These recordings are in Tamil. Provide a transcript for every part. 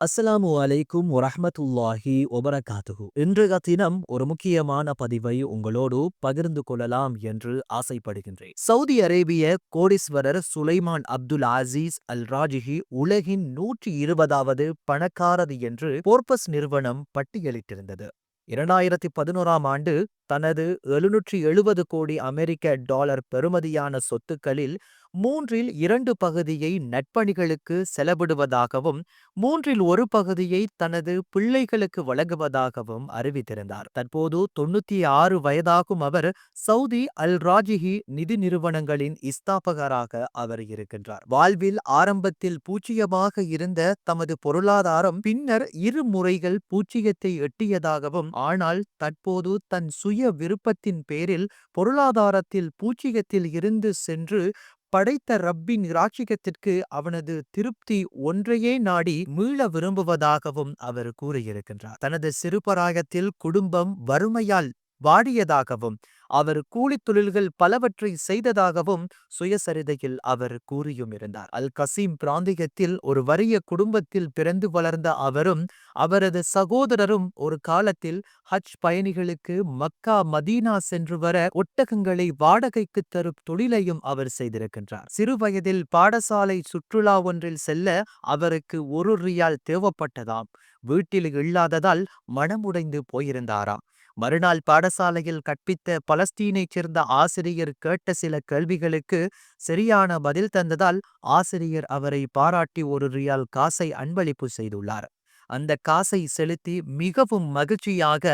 அஸ்ஸலாமு அலைக்கும் வரஹமத்துல்லாஹி வபரகாத்துஹு. இன்றைய தினம் ஒரு முக்கியமான பதிவை உங்களோடு பகிர்ந்து கொள்ளலாம் என்று ஆசைப்படுகின்றேன். சவுதி அரேபிய கோடீஸ்வரர் சுலைமான் அப்துல் ஆசீஸ் அல் ராஜிஹி உலகின் நூற்றி இருபதாவது பணக்காரது என்று போர்பஸ் நிறுவனம் பட்டியலிட்டிருந்தது. இரண்டாயிரத்தி பதினோராம் ஆண்டு தனது எழுநூற்றி எழுபது கோடி அமெரிக்க டாலர் பெறுமதியான சொத்துக்களில் மூன்றில் இரண்டு பகுதியை நட்பணிகளுக்கு செலவிடுவதாகவும் மூன்றில் ஒரு பகுதியை தனது பிள்ளைகளுக்கு வழங்குவதாகவும் அறிவித்திருந்தார். தற்போது தொண்ணூத்தி ஆறு வயதாகும் அவர் சவுதி அல் ராஜிஹி நிதி நிறுவனங்களின் இஸ்தாபகராக அவர் இருக்கின்றார். வாழ்வில் ஆரம்பத்தில் பூச்சியமாக இருந்த தமது பொருளாதாரம் பின்னர் இரு முறைகள் பூச்சியத்தை எட்டியதாகவும் ஆனால் தற்போது தன் சுய விருப்பத்தின் பேரில் பொருளாதாரத்தில் பூச்சியத்தில் இருந்து சென்று படைத்த ரப்பின் இராட்சிகத்திற்கு அவனது திருப்தி ஒன்றையே நாடி மீள விரும்புவதாகவும் அவர் கூறியிருக்கின்றார். தனது சிறுபராயத்தில் குடும்பம் வறுமையால் வாடியதாகவும் அவர் கூலித் தொழில்கள் பலவற்றை செய்ததாகவும் சுயசரிதையில் அவர் கூறியும் இருந்தார். அல் கசீம் பிராந்தியத்தில் ஒரு வறிய குடும்பத்தில் பிறந்து வளர்ந்த அவரும் அவரது சகோதரரும் ஒரு காலத்தில் ஹஜ் பயணிகளுக்கு மக்கா மதீனா சென்று வர ஒட்டகங்களை வாடகைக்கு தரும் தொழிலையும் அவர் செய்திருக்கின்றார். சிறுவயதில் பாடசாலை சுற்றுலா ஒன்றில் செல்ல அவருக்கு ஒரு ரியால் தேவைப்பட்டதாம். வீட்டில் இல்லாததால் மனமுடைந்து போயிருந்தாராம். மறுநாள் பாடசாலையில் கற்பித்த பலஸ்தீனைச் சேர்ந்த ஆசிரியர் கேட்ட சில கேள்விகளுக்கு சரியான பதில் தந்ததால் ஆசிரியர் அவரை பாராட்டி ஒரு ரியால் காசை அன்பளிப்பு செய்துள்ளார். அந்த காசை செலுத்தி மிகவும் மகிழ்ச்சியாக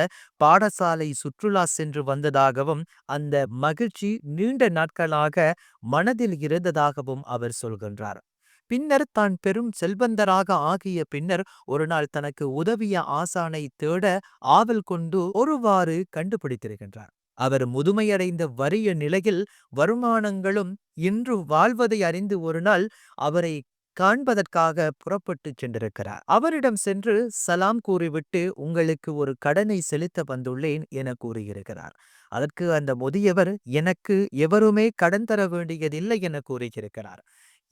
பாடசாலை சுற்றுலா சென்று வந்ததாகவும் அந்த மகிழ்ச்சி நீண்ட நாட்களாக மனதில் இருந்ததாகவும் அவர் சொல்கின்றார். பின்னர் தான் பெரும் செல்வந்தராக ஆகிய பின்னர் ஒருநாள் தனக்கு உதவிய ஆசானை தேட ஆவல் கொண்டு ஒருவாறு கண்டுபிடித்திருக்கின்றார். அவர் முதுமையடைந்த வறிய நிலையில் வருமானங்களும் இன்று வாழ்வதை அறிந்து ஒரு நாள் அவரை காண்பதற்காக புறப்பட்டு சென்றிருக்கிறார். அவரிடம் சென்று சலாம் கூறிவிட்டு உங்களுக்கு ஒரு கடனை செலுத்த வந்துள்ளேன் என கூறியிருக்கிறார். அதற்கு அந்த முதியவர் எனக்கு எவருமே கடன் தர வேண்டியதில்லை என கூறியிருக்கிறார்.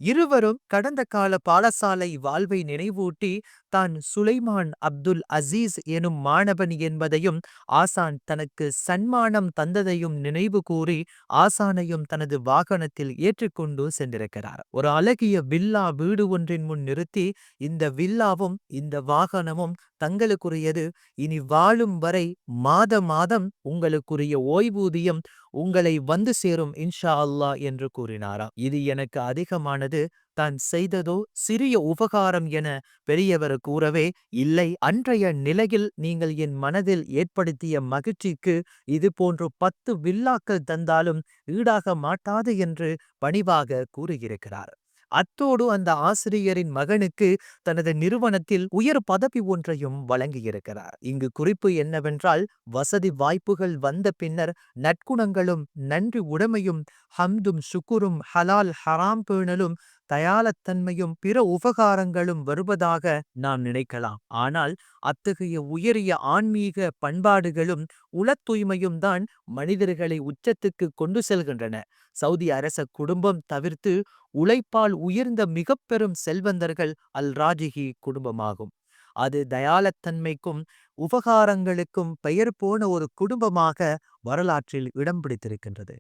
இருவரும் கடந்த கால பாடசாலை வாழ்வை நினைவூட்டி தான் சுலைமான் அப்துல் அசீஸ் எனும் மாணவன் என்பதையும் ஆசான் தனக்கு சன்மானம் தந்ததையும் நினைவு கூறி ஆசானையும் தனது வாகனத்தில் ஏற்றுக்கொண்டு சென்றிருக்கிறார். ஒரு அழகிய வில்லா வீடு ஒன்றின் முன் நிறுத்தி இந்த வில்லாவும் இந்த வாகனமும் தங்களுக்குரியது. இனி வாழும் வரை மாத மாதம் உங்களுக்குரிய ஓய்வூதியம் உங்களை வந்து சேரும் இன்ஷா அல்லா என்று கூறினாராம். இது எனக்கு அதிகமானது. தான் செய்ததோ சிறிய உபகாரம் என பெரியவர் கூறவே இல்லை அன்றைய நிலையில் நீங்கள் என் மனதில் ஏற்படுத்திய மகிழ்ச்சிக்கு இது போன்று பத்து வில்லாக்கள் தந்தாலும் ஈடாக மாட்டாது என்று பணிவாக கூறியிருக்கிறார். அத்தோடு அந்த ஆசிரியரின் மகனுக்கு தனது நிறுவனத்தில் உயர் பதவி ஒன்றையும் வழங்கியிருக்கிறார். இங்கு குறிப்பு என்னவென்றால் வசதி வாய்ப்புகள் வந்த பின்னர் நற்குணங்களும் நன்றி உடைமையும் ஹம்தும் சுக்குரும் ஹலால் ஹராம் பேணலும் தயாலத்தன்மையும் பிற உபகாரங்களும் வருவதாக நாம் நினைக்கலாம். ஆனால் அத்தகைய உயரிய ஆன்மீக பண்பாடுகளும் உள தூய்மையும் தான் மனிதர்களை உச்சத்துக்கு கொண்டு செல்கின்றன. சவுதி அரச குடும்பம் தவிர்த்து உழைப்பால் உயர்ந்த மிக பெரும் செல்வந்தர்கள் அல் ராஜிகி குடும்பமாகும். அது தயாலத்தன்மைக்கும் உபகாரங்களுக்கும் பெயர் போன ஒரு குடும்பமாக வரலாற்றில் இடம் பிடித்திருக்கின்றது.